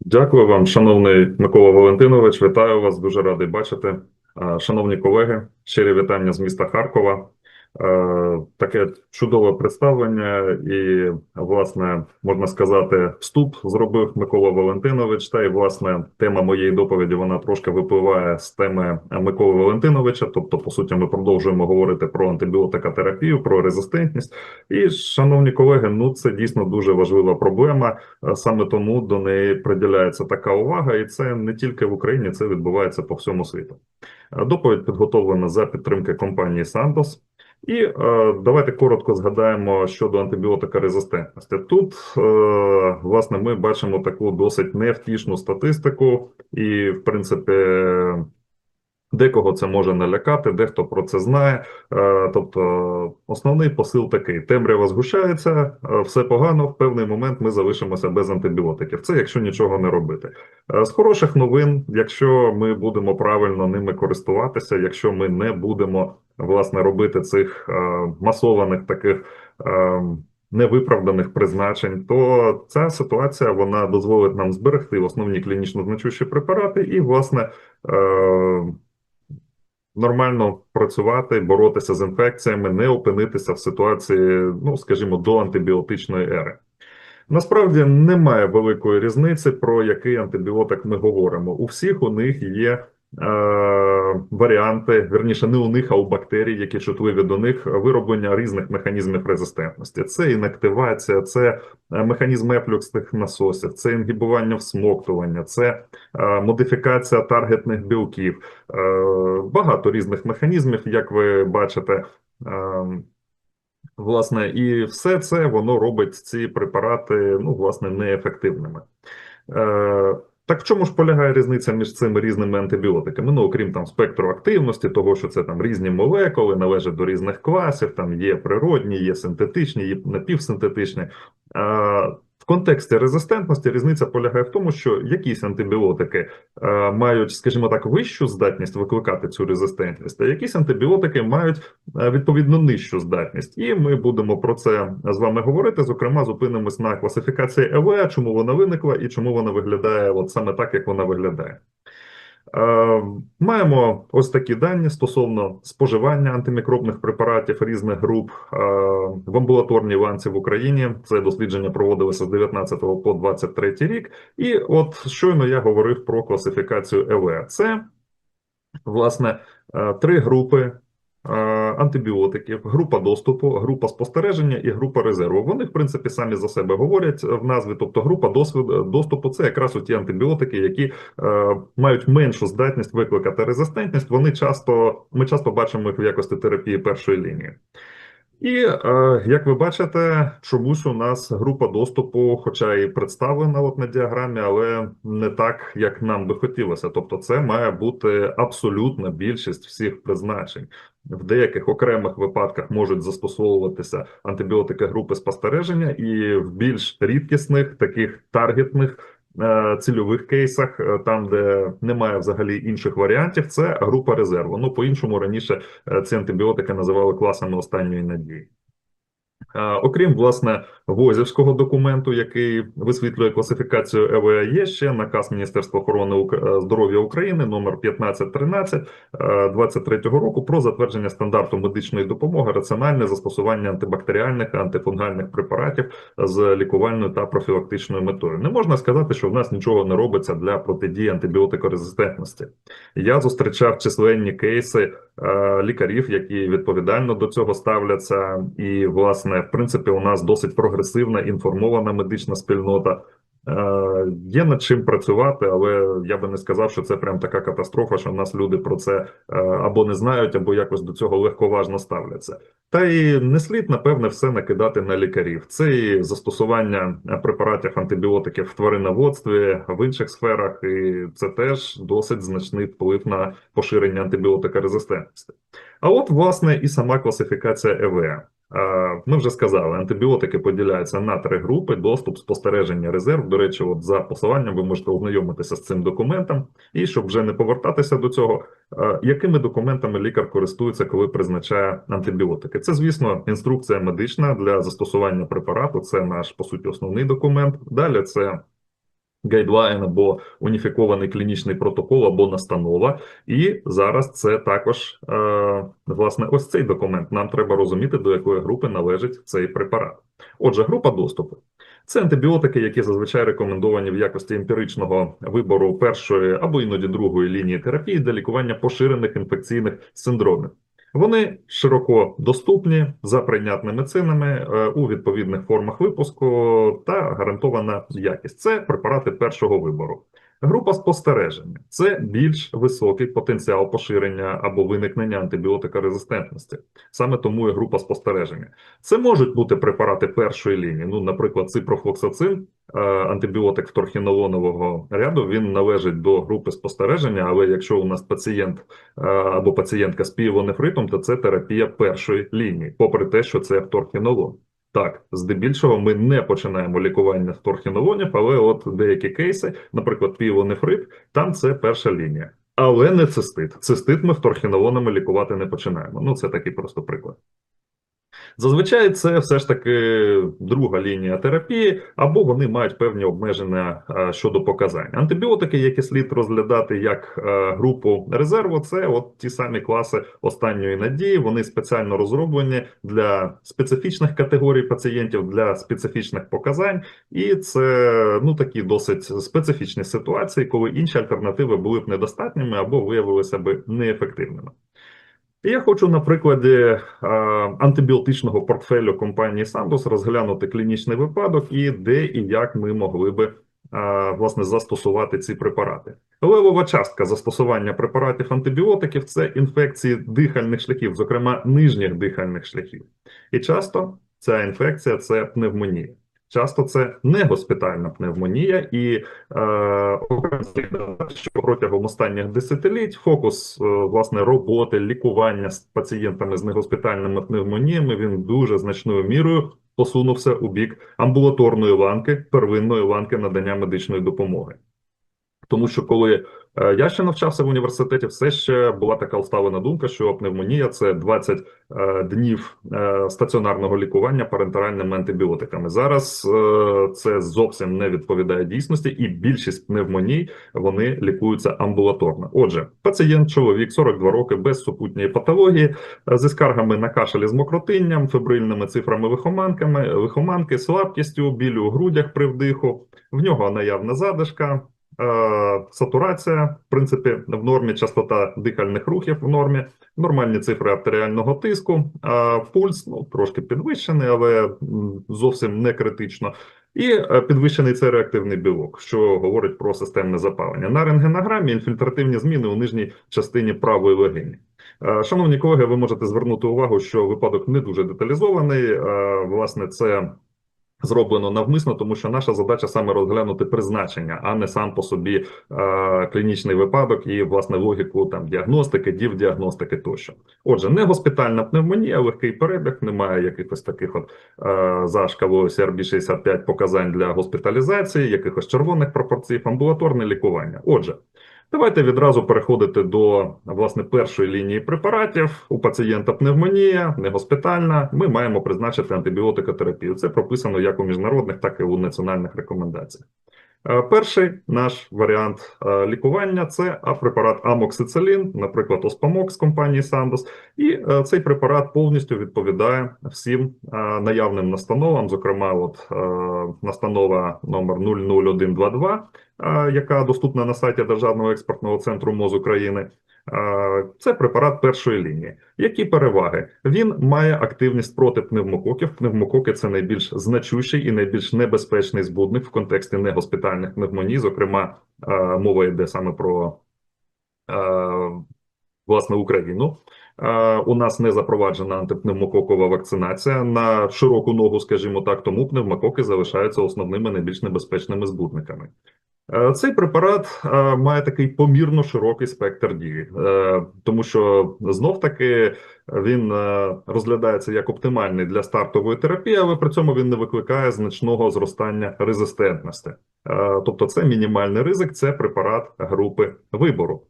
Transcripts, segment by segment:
Дякую вам, шановний Микола Валентинович. Вітаю вас. Дуже радий бачити. Е, Шановні колеги, щирі вітання з міста Харкова. Е, Таке чудове представлення, і, власне, можна сказати, вступ зробив Микола Валентинович. Та і власне тема моєї доповіді вона трошки випливає з теми Миколи Валентиновича. Тобто, по суті, ми продовжуємо говорити про антибіотикотерапію, про резистентність. І, шановні колеги, ну це дійсно дуже важлива проблема. Е, Саме тому до неї приділяється така увага, і це не тільки в Україні, це відбувається по всьому світу. Е, Доповідь підготовлена за підтримки компанії Sandoz. І е, давайте коротко згадаємо щодо антибіотикорезистентності. Тут, е, власне, ми бачимо таку досить невтішну статистику, і, в принципі, декого це може налякати, дехто про це знає. Е, тобто, основний посил такий: темрява згущається, все погано. В певний момент ми залишимося без антибіотиків. Це якщо нічого не робити. З хороших новин, якщо ми будемо правильно ними користуватися, якщо ми не будемо власне робити цих е, масованих таких. е, Невиправданих призначень, то ця ситуація вона дозволить нам зберегти основні клінічно значущі препарати і, власне, е, нормально працювати, боротися з інфекціями, не опинитися в ситуації, ну скажімо, до антибіотичної ери. Насправді немає великої різниці, про який антибіотик ми говоримо. У всіх у них є е, варіанти, верніше, не у них, а у бактерій, які чутливі до них, вироблення різних механізмів резистентності. Це інактивація, це е, механізм ефлюксних насосів, це інгібування всмоктування, це е, модифікація таргетних білків, е, багато різних механізмів, як ви бачите. Власне, і все це воно робить ці препарати, ну, власне, неефективними. Так в чому ж полягає різниця між цими різними антибіотиками? Ну, окрім там спектру активності, того, що це там різні молекули, належать до різних класів, там є природні, є синтетичні, є напівсинтетичні. Е, в контексті резистентності різниця полягає в тому, що якісь антибіотики е, мають, скажімо так, вищу здатність викликати цю резистентність, а якісь антибіотики мають е, відповідно нижчу здатність. І ми будемо про це з вами говорити. Зокрема, зупинимось на класифікації ЕВЕ, чому вона виникла і чому вона виглядає от саме так, як вона виглядає. Е, Маємо ось такі дані стосовно споживання антимікробних препаратів різних груп е, в амбулаторній ланці в Україні. Це дослідження проводилося з 19 по 23 рік. І от щойно я говорив про класифікацію ЕВЕ. Це власне е, три групи антибіотиків: група доступу, група спостереження і група резерву. Вони, в принципі, самі за себе говорять в назві. Тобто, група доступу це якраз ті антибіотики, які е, мають меншу здатність викликати резистентність. Вони часто ми часто бачимо їх в якості терапії першої лінії. І е, як ви бачите, чомусь у нас група доступу, хоча і представлена от на діаграмі, але не так, як нам би хотілося. Тобто, це має бути абсолютна більшість всіх призначень. В деяких окремих випадках можуть застосовуватися антибіотики групи спостереження, і в більш рідкісних таких таргетних цільових кейсах, е, там де немає взагалі інших варіантів, це група резерву. Ну по-іншому раніше е, ці антибіотики називали класами останньої надії. Е, Окрім власне ВОЗівського документу, який висвітлює класифікацію ЕВА, є ще наказ Міністерства охорони е, здоров'я України номер 1513 е, 23 року про затвердження стандарту медичної допомоги, раціональне застосування антибактеріальних антифунгальних препаратів з лікувальною та профілактичною метою. Не можна сказати, що в нас нічого не робиться для протидії антибіотикорезистентності. Я зустрічав численні кейси е, лікарів, які відповідально до цього ставляться, і власне, в принципі, у нас досить прогресивна інформована медична спільнота. Е, Є над чим працювати, але я би не сказав, що це прям така катастрофа, що в нас люди про це е, або не знають, або якось до цього легковажно ставляться. Та і не слід, напевне, все накидати на лікарів. Це і застосування е, препаратів антибіотиків в тваринноводстві, в інших сферах, і це теж досить значний вплив на поширення антибіотикорезистентності. А от, власне, і сама класифікація ЕВЕ. Е, Ми вже сказали, антибіотики поділяються на три групи: доступ, спостереження, резерв. До речі, от за посиланням ви можете ознайомитися з цим документом. І щоб вже не повертатися до цього, е, якими документами лікар користується, коли призначає антибіотики? Це, звісно, інструкція медична для застосування препарату. Це наш по суті основний документ. Далі це гайдлайн або уніфікований клінічний протокол або настанова. І зараз це також е, власне ось цей документ. Нам треба розуміти, до якої групи належить цей препарат. Отже, група доступу. Це антибіотики, які зазвичай рекомендовані в якості емпіричного вибору першої або іноді другої лінії терапії для лікування поширених інфекційних синдромів. Вони широко доступні за прийнятними цінами е, у відповідних формах випуску та гарантована якість. Це препарати першого вибору. Група спостереження це більш високий потенціал поширення або виникнення антибіотикорезистентності. Саме тому і група спостереження. Це можуть бути препарати першої лінії. Ну, наприклад, ципрофлоксацин, е, антибіотик вторхінолонового ряду. Він належить до групи спостереження. Але якщо у нас пацієнт е, або пацієнтка з пієвонефритом, то це терапія першої лінії, попри те, що це вторхінолон. Так, здебільшого ми не починаємо лікування торхінолонів, але от деякі кейси, наприклад, пієвонефрит, там це перша лінія. Але не цистит. Цистит ми вторхінолонами лікувати не починаємо. Ну, це такий просто приклад. Зазвичай це все ж таки друга лінія терапії, або вони мають певні обмеження е, щодо показань. Антибіотики, які слід розглядати як е, групу резерву, це от ті самі класи останньої надії. Вони спеціально розроблені для специфічних категорій пацієнтів, для специфічних показань, і це ну такі досить специфічні ситуації, коли інші альтернативи були б недостатніми або виявилися б неефективними. Я хочу на прикладі е, антибіотичного портфелю компанії Sandoz розглянути клінічний випадок і де і як ми могли би е, власне застосувати ці препарати. Левова частка застосування препаратів антибіотиків це інфекції дихальних шляхів, зокрема нижніх дихальних шляхів. І часто ця інфекція це пневмонія. Часто це не госпітальна пневмонія, і е, що протягом останніх десятиліть фокус е, власне роботи лікування з пацієнтами з негоспітальними пневмоніями він дуже значною мірою посунувся у бік амбулаторної ланки, первинної ланки надання медичної допомоги. Тому що коли е, я ще навчався в університеті, все ще була така уставлена думка, що пневмонія це 20 е, днів е, стаціонарного лікування парентеральними антибіотиками. Зараз це зовсім не відповідає дійсності, і більшість пневмоній вони лікуються амбулаторно. Отже, пацієнт, чоловік 42 роки без супутньої патології, зі скаргами на кашель з мокротинням, фебрильними цифрами вихоманками, вихоманки, слабкістю, білю у грудях при вдиху. В нього наявна задишка. Е, сатурація, в принципі, в нормі, частота дихальних рухів в нормі, нормальні цифри артеріального тиску, пульс ну, трошки підвищений, але зовсім не критично. І е, підвищений це реактивний білок, що говорить про системне запалення. На рентгенограмі інфільтративні зміни у нижній частині правої легені. Е, шановні колеги, ви можете звернути увагу, що випадок не дуже деталізований. Власне, це Зроблено навмисно, тому що наша задача саме розглянути призначення, а не сам по собі е, клінічний випадок і власне логіку там діагностики, дівдіагностики тощо. Отже, не госпітальна пневмонія, легкий перебіг, немає якихось таких от е, за шкалою crb 65 показань для госпіталізації, якихось червоних пропорцій, амбулаторне лікування. Отже. Давайте відразу переходити до власне першої лінії препаратів. У пацієнта пневмонія, негоспітальна. Ми маємо призначити антибіотикотерапію. Це прописано як у міжнародних, так і у національних рекомендаціях. Е, перший наш варіант е, лікування це препарат амоксицилін, наприклад, Оспамок з компанії Сандос. І е, цей препарат повністю відповідає всім наявним настановам, зокрема, от настанова номер 00122, яка доступна на сайті Державного експортного центру МОЗ України. Це препарат першої лінії. Які переваги? Він має активність проти пневмококів. Пневмококи це найбільш значущий і найбільш небезпечний збудник в контексті негоспітальних пневмоній. Зокрема, мова йде саме про власне Україну. У нас не запроваджена антипневмококова вакцинація на широку ногу, скажімо так, тому пневмококи залишаються основними найбільш небезпечними збудниками. Е, цей препарат е, має такий помірно широкий спектр дії, е, тому що знов таки він розглядається як оптимальний для стартової терапії, але при цьому він не викликає значного зростання резистентності. Тобто, це мінімальний ризик, це препарат групи вибору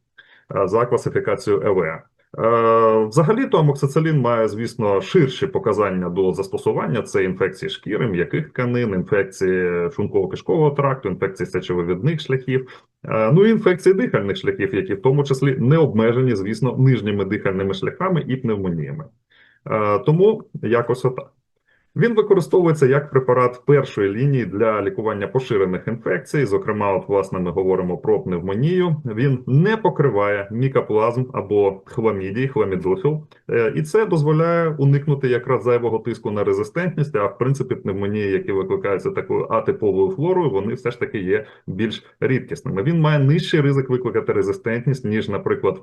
за класифікацією ЕВЕ. Е, Взагалі-то амоксицилін має, звісно, ширші показання до застосування. Це інфекції шкіри, м'яких тканин, інфекції шлунково-кишкового тракту, інфекції сечовивідних шляхів, е, ну і інфекції дихальних шляхів, які в тому числі не обмежені, звісно, нижніми дихальними шляхами і пневмоніями. Е, Тому якось отак. Він використовується як препарат першої лінії для лікування поширених інфекцій. Зокрема, от власне ми говоримо про пневмонію. Він не покриває мікоплазм або хламідій, хламідофіл, Е, і це дозволяє уникнути якраз зайвого тиску на резистентність. А в принципі, пневмонії, які викликаються такою атиповою флорою, вони все ж таки є більш рідкісними. Він має нижчий ризик викликати резистентність, ніж, наприклад.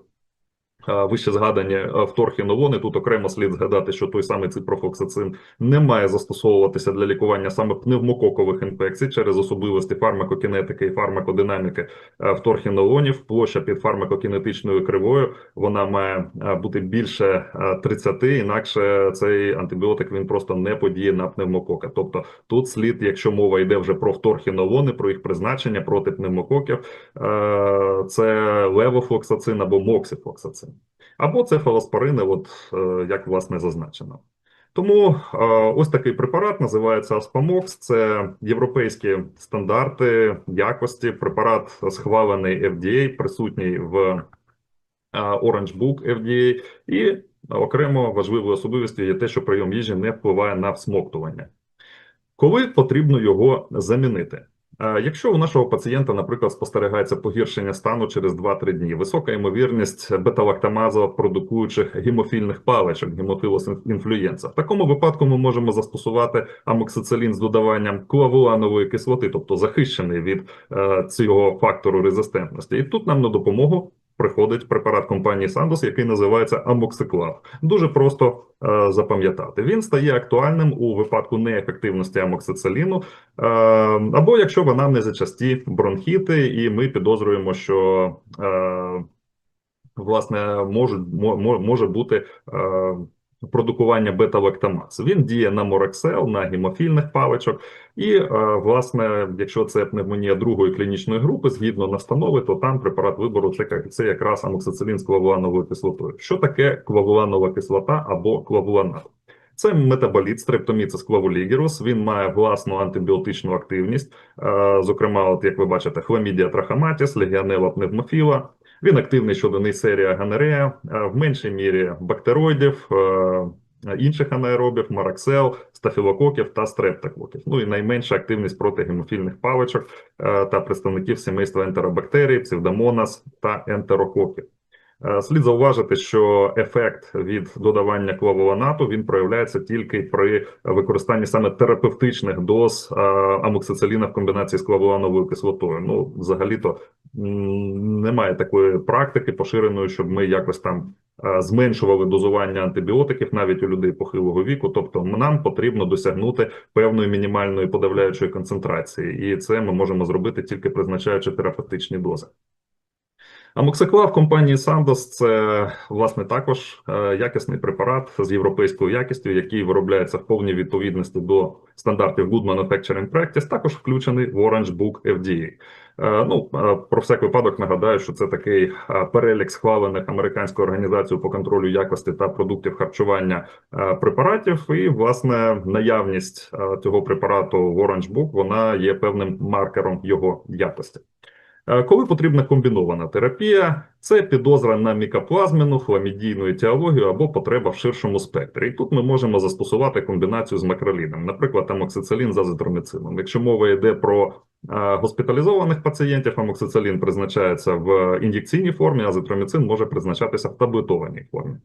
Вище згадані а, вторхіновони. Тут окремо слід згадати, що той самий ципрофлоксацин не має застосовуватися для лікування саме пневмококових інфекцій через особливості фармакокінетики і фармакодинаміки а, вторхінолонів. Площа під фармакокінетичною кривою вона має бути більше а, 30, інакше цей антибіотик він просто не подіє на пневмококи. Тобто тут слід, якщо мова йде вже про вторхінолони, про їх призначення проти пневмококів, е, це левофлоксацин або моксифлоксацин. Або це фалоспорини, от е, як власне зазначено. Тому е, ось такий препарат називається Аспамокс. Це європейські стандарти якості. Препарат схвалений FDA, присутній в е, Orange Book FDA. І окремо важливою особливістю є те, що прийом їжі не впливає на всмоктування. Коли потрібно його замінити? Е, Якщо у нашого пацієнта, наприклад, спостерігається погіршення стану через 2-3 дні, висока ймовірність бета-лактамазо продукуючих гемофільних паличок, гемофілос інфлюєнса. В такому випадку ми можемо застосувати амоксицилін з додаванням клавуланової кислоти, тобто захищений від е, цього фактору резистентності. І тут нам на допомогу приходить препарат компанії Sandoz, який називається амоксиклав. Дуже просто е, запам'ятати. Він стає актуальним у випадку неефективності амоксициліну, е, або якщо в анамнезі часті бронхіти, і ми підозрюємо, що е, власне можуть, мо- мо- може бути е, продукування бета-лактамаз. Він діє на морексел, на гемофільних паличок. І, е, власне, якщо це пневмонія другої клінічної групи, згідно настанови, то там препарат вибору це, це якраз амоксицилін з квавулановою кислотою. Що таке квавуланова кислота або квавуланат? Це метаболіт стрептоміцис клавулігерус. Він має власну антибіотичну активність. Е, Зокрема, от як ви бачите, хламідія трахоматіс, легіонела пневмофіла. Він активний щодо нейсерія ганерея, е, в меншій мірі бактероїдів, е, інших анаеробів, мараксел, стафілококів та стрептококів. Ну і найменша активність проти гемофільних паличок е, та представників сімейства ентеробактерій, псевдомонас та ентерококів. Е, Слід зауважити, що ефект від додавання клавуланату він проявляється тільки при використанні саме терапевтичних доз е, амоксициліна в комбінації з клавулановою кислотою. Ну, взагалі-то немає такої практики поширеної, щоб ми якось там е, зменшували дозування антибіотиків навіть у людей похилого віку. Тобто, нам потрібно досягнути певної мінімальної подавляючої концентрації, і це ми можемо зробити тільки призначаючи терапевтичні дози. Амоксиклав компанії Sandoz – це власне також е, якісний препарат з європейською якістю, який виробляється в повній відповідності до стандартів Good Manufacturing Practice, також включений в Orange Book FDA. Е, Ну е, про всяк випадок нагадаю, що це такий перелік схвалених американською організацією по контролю якості та продуктів харчування препаратів. І власне наявність цього препарату в Orange Book вона є певним маркером його якості. Е, Коли потрібна комбінована терапія, це підозра на мікоплазміну, хламідійну етіологію або потреба в ширшому спектрі. І тут ми можемо застосувати комбінацію з макролідом, наприклад, амоксицилін з азитроміцином. Якщо мова йде про е, госпіталізованих пацієнтів, амоксицилін призначається в ін'єкційній формі, азитроміцин може призначатися в таблетованій формі.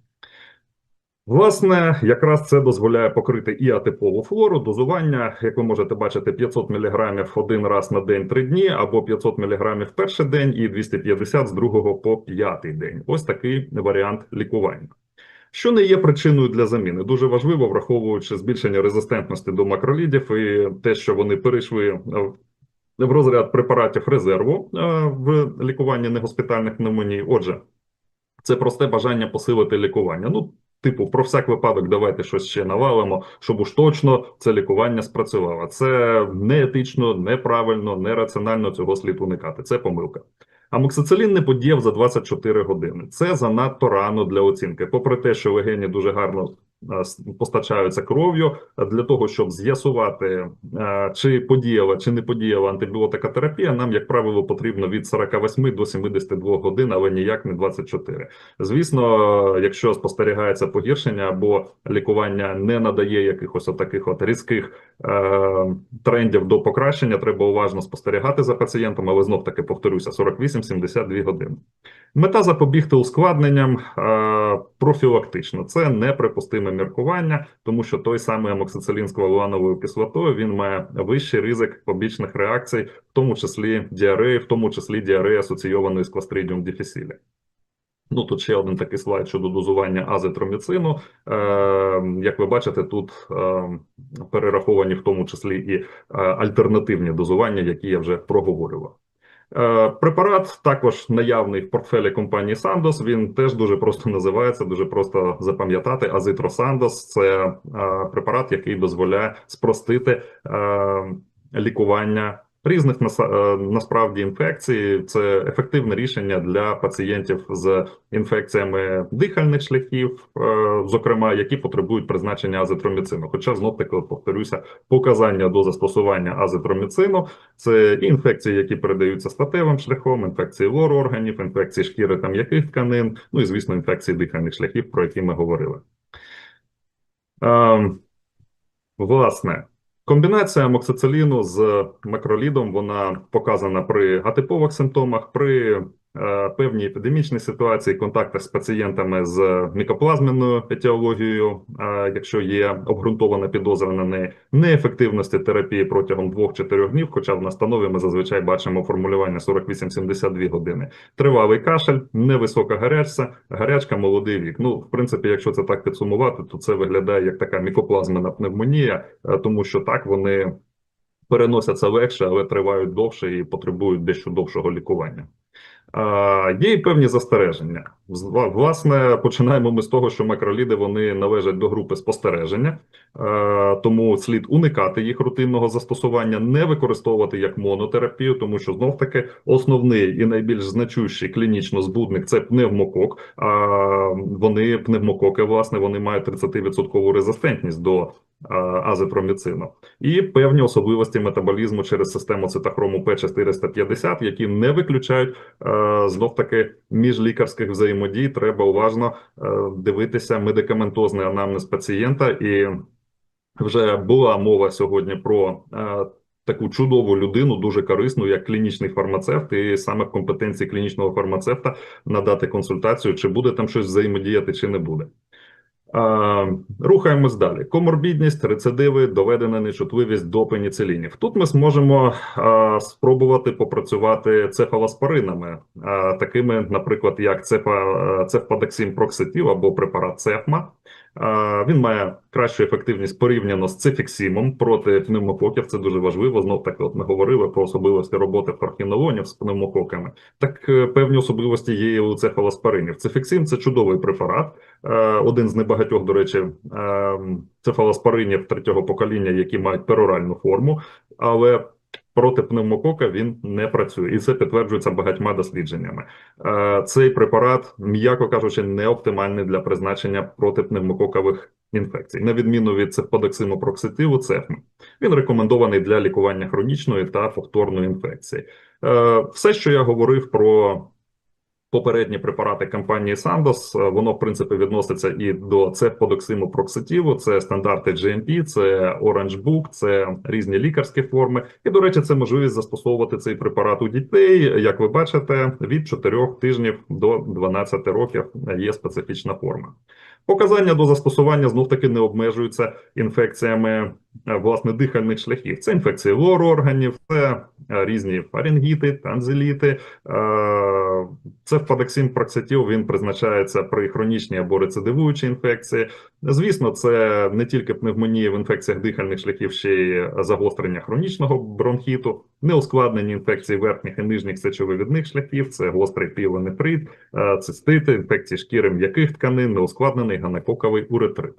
Власне, якраз це дозволяє покрити і атипову флору. Дозування, як ви можете бачити, 500 мг один раз на день 3 дні, або 500 мг перший день і 250 з другого по п'ятий день. Ось такий варіант лікування. Що не є причиною для заміни, дуже важливо, враховуючи збільшення резистентності до макролідів і те, що вони перейшли в розряд препаратів резерву е, в лікуванні негоспітальних пневмоній. Отже, це просте бажання посилити лікування. Ну, типу, про всяк випадок, давайте щось ще навалимо, щоб уж точно це лікування спрацювало. Це неетично, неправильно, нераціонально цього слід уникати. Це помилка. Амоксицилін не подіяв за 24 години. Це занадто рано для оцінки. Попри те, що легені дуже гарно постачаються кров'ю, е, для того, щоб з'ясувати, е, чи подіяла чи не подіяла антибіотикотерапія, нам, як правило, потрібно від 48 до 72 годин, але ніяк не 24. Звісно, якщо спостерігається погіршення або лікування не надає якихось отаких от різких е, трендів до покращення, треба уважно спостерігати за пацієнтом, але знов таки повторюся: 48-72 години. Мета запобігти ускладненням е, профілактично. Це неприпустиме міркування, тому що той самий амоксицилін з квалуановою кислотою він має вищий ризик побічних реакцій, в тому числі діареї, в тому числі діареї асоційованої з кластридіум діфісілі. Ну, тут ще один такий слайд щодо дозування азитроміцину. Е, як ви бачите, тут е, перераховані в тому числі і е, альтернативні дозування, які я вже проговорював. Е, Препарат також наявний в портфелі компанії Sandoz. Він теж дуже просто називається, дуже просто запам'ятати. Азитро-Sandoz – це е, препарат, який дозволяє спростити е, лікування різних е, насправді інфекцій. Це ефективне рішення для пацієнтів з інфекціями дихальних шляхів, е, зокрема, які потребують призначення азитроміцину. Хоча знов таки повторюся, показання до застосування азитроміцину це інфекції, які передаються статевим шляхом, інфекції лор органів, інфекції шкіри та м'яких тканин, ну і звісно, інфекції дихальних шляхів, про які ми говорили. Ем, Власне, комбінація амоксициліну з макролідом вона показана при атипових симптомах, при певній епідемічній ситуації, контактах з пацієнтами з мікоплазменною етіологією, е, якщо є обґрунтована підозра на неї, неефективності терапії протягом 2-4 днів, хоча в настанові ми зазвичай бачимо формулювання 48-72 години. Тривалий кашель, невисока гарячка, гарячка, молодий вік. Ну, в принципі, якщо це так підсумувати, то це виглядає як така мікоплазмена пневмонія, е, тому що так вони переносяться легше, але тривають довше і потребують дещо довшого лікування. Є і певні застереження. Власне, починаємо ми з того, що макроліди вони належать до групи спостереження, тому слід уникати їх рутинного застосування, не використовувати як монотерапію, тому що знов таки основний і найбільш значущий клінічно збудник це пневмокок. А вони пневмококи, власне, вони мають 30% резистентність до азитроміцину і певні особливості метаболізму через систему цитохрому П450, які не виключають знов таки міжлікарських взаємодій. Треба уважно дивитися медикаментозний анамнез пацієнта і вже була мова сьогодні про таку чудову людину, дуже корисну, як клінічний фармацевт, і саме в компетенції клінічного фармацевта надати консультацію, чи буде там щось взаємодіяти, чи не буде. Рухаємось далі. Коморбідність, рецидиви, доведена нечутливість до пеніцилінів. Тут ми зможемо спробувати попрацювати цефалоспоринами, такими, наприклад, як цефа, прокситів або препарат цефма. Він має кращу ефективність порівняно з цефіксимом проти пневмококів. Це дуже важливо. Знов таки, от ми говорили про особливості роботи фархінолонів з пневмококами. Так е, певні особливості є і у цефалоспоринів. Цефіксим це чудовий препарат, е, один з небагатьох, до речі, е, цефалоспоринів третього покоління, які мають пероральну форму, але проти пневмокока він не працює, і це підтверджується багатьма дослідженнями. Е, Цей препарат, м'яко кажучи, не оптимальний для призначення проти пневмококових інфекцій, на відміну від цефподоксимопрокситиву, цефми. Він рекомендований для лікування хронічної та повторної інфекції. Е, Все, що я говорив про попередні препарати компанії Sandoz, е, воно в принципі відноситься і до цефподоксиму прокситиву, це стандарти GMP, це Orange Book, це різні лікарські форми. І, до речі, це можливість застосовувати цей препарат у дітей. Як ви бачите, від 4 тижнів до 12 років є специфічна форма. Показання до застосування знов таки не обмежуються інфекціями е, власне дихальних шляхів. Це інфекції лор-органів, це е, різні фарингіти, танзеліти. е, Це впадоксим прокситів, він призначається при хронічній або рецидивуючій інфекції. Звісно, це не тільки пневмонія в інфекціях дихальних шляхів, ще й загострення хронічного бронхіту, неускладнені інфекції верхніх і нижніх сечовивідних шляхів, це гострий пілонефрит, е, цистити, інфекції шкіри м'яких тканин, неускладнений ганекоковий уретрит.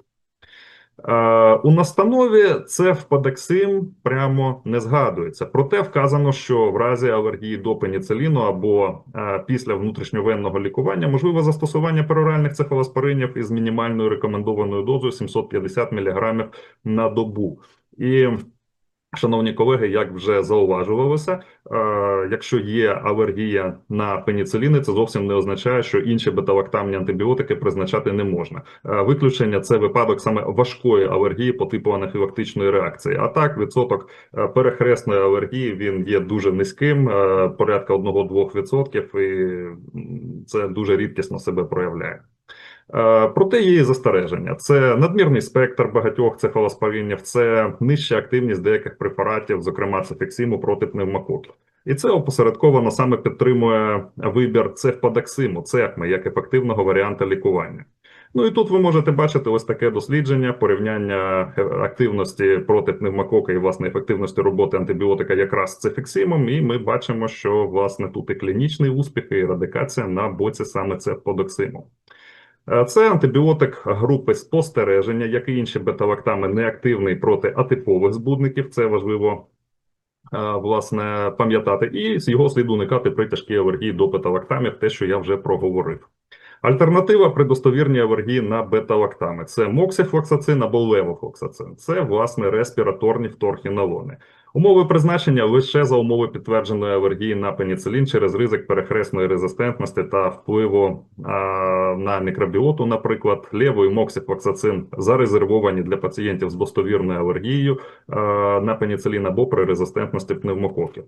Е, У настанові це в Падексим прямо не згадується. Проте вказано, що в разі алергії до пеніциліну або е, після внутрішньовенного лікування можливе застосування пероральних цефалоспоринів із мінімальною рекомендованою дозою 750 мг на добу. І Шановні колеги, як вже зауважувалося, е, якщо є алергія на пеніциліни, це зовсім не означає, що інші бета-лактамні антибіотики призначати не можна. Е, Виключення це випадок саме важкої алергії по типу анафілактичної реакції. А так, відсоток е, перехресної алергії він є дуже низьким, порядка 1-2%, і це дуже рідкісно себе проявляє. Е, Проте є і застереження: це надмірний спектр багатьох цефалоспоринів, це нижча активність деяких препаратів, зокрема цефексиму проти пневмококів. І це опосередковано саме підтримує вибір цефпадаксиму, цехми, як ефективного варіанта лікування. Ну і тут ви можете бачити ось таке дослідження, порівняння активності проти пневмокока і власне ефективності роботи антибіотика якраз з цефексимом. І ми бачимо, що власне тут і клінічний успіх, і радикація на боці саме цефподоксиму. Е, Це антибіотик групи спостереження, як і інші бета-лактами, неактивний проти атипових збудників. Це важливо е, власне пам'ятати, і з його слід уникати при тяжкій алергії до бета-лактамів, те, що я вже проговорив. Альтернатива при достовірній алергії на бета-лактами – це моксифлоксацин або левофлоксацин. Це власне респіраторні вторхінолони. Умови призначення лише за умови підтвердженої алергії на пеніцилін через ризик перехресної резистентності та впливу а, на мікробіоту, наприклад, лево і моксифлоксацин зарезервовані для пацієнтів з достовірною алергією а, на пеніцилін або при резистентності пневмококів.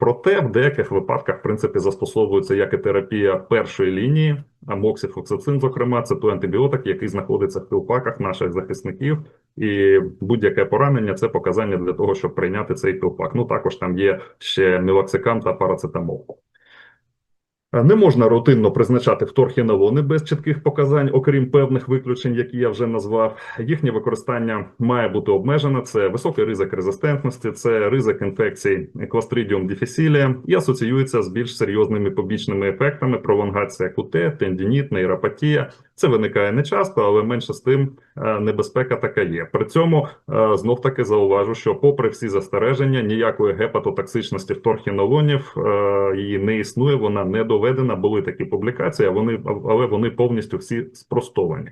Проте в деяких випадках, в принципі, застосовується як і терапія першої лінії, а моксифлоксацин, зокрема, це той антибіотик, який знаходиться в пілпаках наших захисників, і будь-яке поранення це показання для того, щоб прийняти цей пілпак. Ну також там є ще мілоксикам та парацетамол. Е, Не можна рутинно призначати вторхінолони без чітких показань, окрім певних виключень, які я вже назвав. Їхнє використання має бути обмежене. Це високий ризик резистентності, це ризик інфекцій Clostridium difficile і асоціюється з більш серйозними побічними ефектами: пролонгація куте, тендініт, нейропатія. Це виникає не часто, але менше з тим е, небезпека така є. При цьому е, знов таки зауважу, що, попри всі застереження, ніякої гепатотоксичності вторхінолонів е, її не існує. Вона не доведена. Були такі публікації, вони але вони повністю всі спростовані.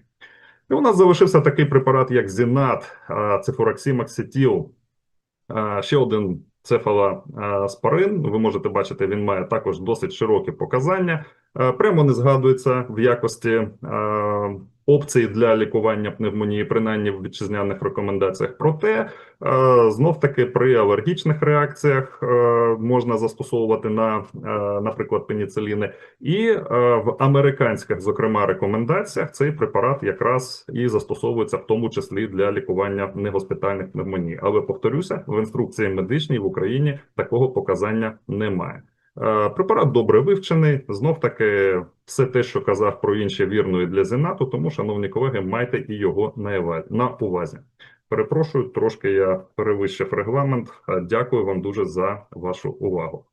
І у нас залишився такий препарат, як Зінат, цифураксимакситіл. Ще один цефалоспорин. Ви можете бачити, він має також досить широкі показання. Е, Прямо не згадується в якості е, опції для лікування пневмонії, принаймні в вітчизняних рекомендаціях. Проте знов таки при алергічних реакціях е, можна застосовувати на, наприклад, пеніциліни, і в американських, зокрема, рекомендаціях цей препарат якраз і застосовується в тому числі для лікування негоспітальних пневмоній. Але повторюся, в інструкції медичній в Україні такого показання немає. Е, Препарат добре вивчений. Знов таки, все те, що казав про інші вірної для зенату. Тому, шановні колеги, майте і його на увазі. Перепрошую, трошки я перевищив регламент. Е, Дякую вам дуже за вашу увагу.